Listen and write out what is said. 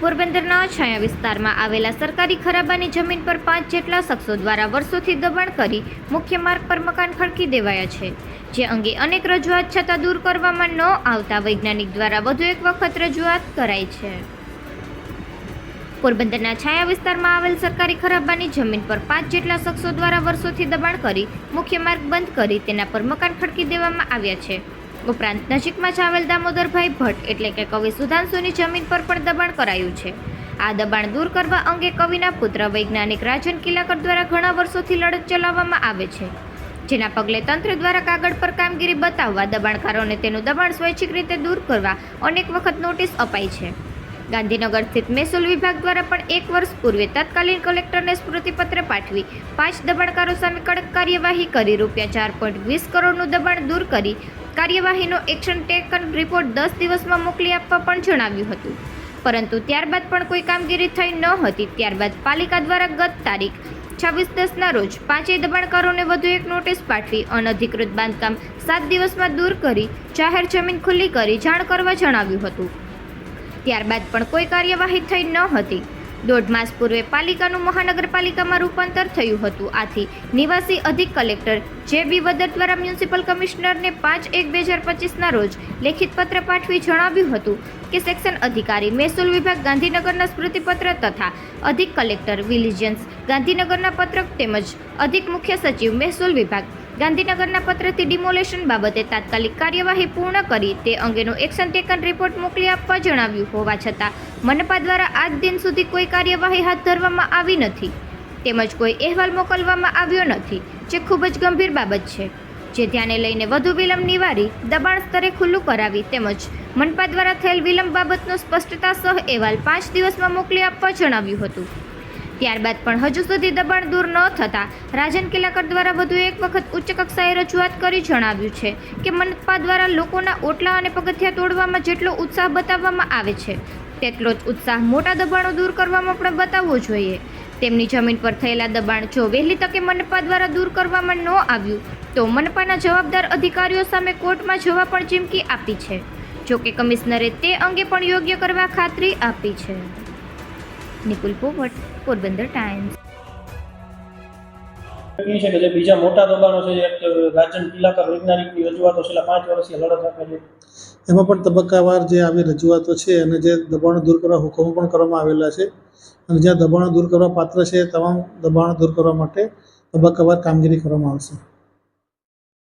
પોરબંદરના છાયા વિસ્તારમાં આવેલા સરકારી ખરાબાની જમીન પર પાંચ જેટલા શખ્સો દ્વારા વર્ષોથી દબાણ કરી મુખ્ય માર્ગ પર મકાન ખડકી દેવાયા છે, જે અંગે અનેક રજૂઆત છતાં દૂર કરવામાં ન આવતા વૈજ્ઞાનિક દ્વારા વધુ એક વખત રજૂઆત કરાઈ છે. પોરબંદરના છાયા વિસ્તારમાં આવેલ સરકારી ખરાબાની જમીન પર પાંચ જેટલા શખ્સો દ્વારા વર્ષોથી દબાણ કરી મુખ્ય માર્ગ બંધ કરી તેના પર મકાન ખડકી દેવામાં આવ્યા છે. ઉપરાંત નજીકમાં જ આવેલ દામોદરભાઈ ભટ્ટ એટલે કે કવિ સુધાંશુની જમીન પર પણ દબાણ કરાયું છે. આ દબાણ દૂર કરવા અંગે કવિના પુત્ર વૈજ્ઞાનિક રાજન કિલાકર દ્વારા ઘણા વર્ષોથી લડત ચલાવવામાં આવે છે. જેના પગલે તંત્ર દ્વારા કાગળ પર કામગીરી બતાવવા દબાણકારોને તેનું દબાણ સ્વૈચ્છિક રીતે દૂર કરવા અનેક વખત નોટિસ અપાઈ છે. ગાંધીનગર સ્થિત મહેસૂલ વિભાગ દ્વારા પણ એક વર્ષ પૂર્વે તત્કાલીન કલેક્ટરને સ્મૃતિપત્ર પાઠવી પાંચ દબાણકારો સામે કડક કાર્યવાહી કરી રૂપિયા ચાર પોઈન્ટ વીસ કરોડનું દબાણ દૂર કરી કાર્યવાહીનો એક્શન ટેકન રિપોર્ટ દસ દિવસમાં મોકલી આપવા પણ જણાવ્યું હતું. પરંતુ ત્યારબાદ પણ કોઈ કામગીરી થઈ ન હતી. ત્યારબાદ પાલિકા દ્વારા ગત તારીખ છવ્વીસ દસના રોજ પાંચેય દબાણકારોને વધુ એક નોટિસ પાઠવી, અનધિકૃત બાંધકામ સાત દિવસમાં દૂર કરી, જાહેર જમીન ખુલ્લી કરી જાણ કરવા જણાવ્યું હતું. ત્યારબાદ પણ કોઈ કાર્યવાહી થઈ ન હતી. દોઢ માસ પૂર્વે પાલિકાનું મહાનગરપાલિકામાં રૂપાંતર થયું હતું. આથી નિવાસી અધિક કલેક્ટર જે બી વદર દ્વારા મ્યુનિસિપલ કમિશનરને પાંચ એક બે હજાર પચીસના રોજ લેખિત પત્ર પાઠવી જણાવ્યું હતું કે સેક્શન અધિકારી મહેસૂલ વિભાગ ગાંધીનગરના સ્મૃતિપત્ર તથા અધિક કલેક્ટર વિલિજન્સ ગાંધીનગરના પત્રક તેમજ અધિક મુખ્ય સચિવ મહેસૂલ વિભાગ ગાંધીનગરના પત્રથી ડિમોલેશન બાબતે તાત્કાલિક કાર્યવાહી પૂર્ણ કરી તે અંગેનો એક્શન ટેકન રિપોર્ટ મોકલી આપવા જણાવ્યું હોવા છતાં મનપા દ્વારા આજ દિન સુધી કોઈ કાર્યવાહી હાથ ધરવામાં આવી નથી. તેમજ કોઈ અહેવાલ મોકલવામાં આવ્યો નથી, જે ખૂબ જ ગંભીર બાબત છે, જે ધ્યાને લઈને વધુ વિલંબ નિવારી દબાણ સ્તરે ખુલ્લું કરાવી તેમજ મનપા દ્વારા થયેલ વિલંબ બાબતનો સ્પષ્ટતા સહ અહેવાલ પાંચ દિવસમાં મોકલી આપવા જણાવ્યું હતું. ત્યારબાદ પણ હજુ સુધી દબાણ દૂર ન થતાં રાજન કિલાકર દ્વારા વધુ એક વખત ઉચ્ચ કક્ષાએ રજૂઆત કરી જણાવ્યું છે કે મનપા દ્વારા લોકોના ઓટલા અને પગથિયા તોડવામાં જેટલો ઉત્સાહ બતાવવામાં આવે છે, તેટલો જ ઉત્સાહ મોટા દબાણો દૂર કરવામાં પણ બતાવવો જોઈએ. તેમની જમીન પર થયેલા દબાણ જો વહેલી તકે મનપા દ્વારા દૂર કરવામાં ન આવ્યું, તો મનપાના જવાબદાર અધિકારીઓ સામે કોર્ટમાં જવા પણ ચીમકી આપી છે. જોકે કમિશનરે તે અંગે પણ યોગ્ય કરવા ખાતરી આપી છે. નિકુલ પોવટ પોરબંદર ટાઈમ્સ. છે કે જે બીજા મોટા દબાણો છે જે રાજન કિલ્લાકર વૈજ્ઞાનિકની રજૂઆતો છેલ્લા પાંચ વર્ષથી લડત આપે છે. એમાં પણ તબક્કાવાર જે આવી રજૂઆતો છે અને જે દબાણો દૂર કરવા હુકમો પણ કરવામાં આવેલા છે અને જ્યાં દબાણો દૂર કરવા પાત્ર છે તમામ દબાણો દૂર કરવા માટે તબક્કાવાર કામગીરી કરવામાં આવશે.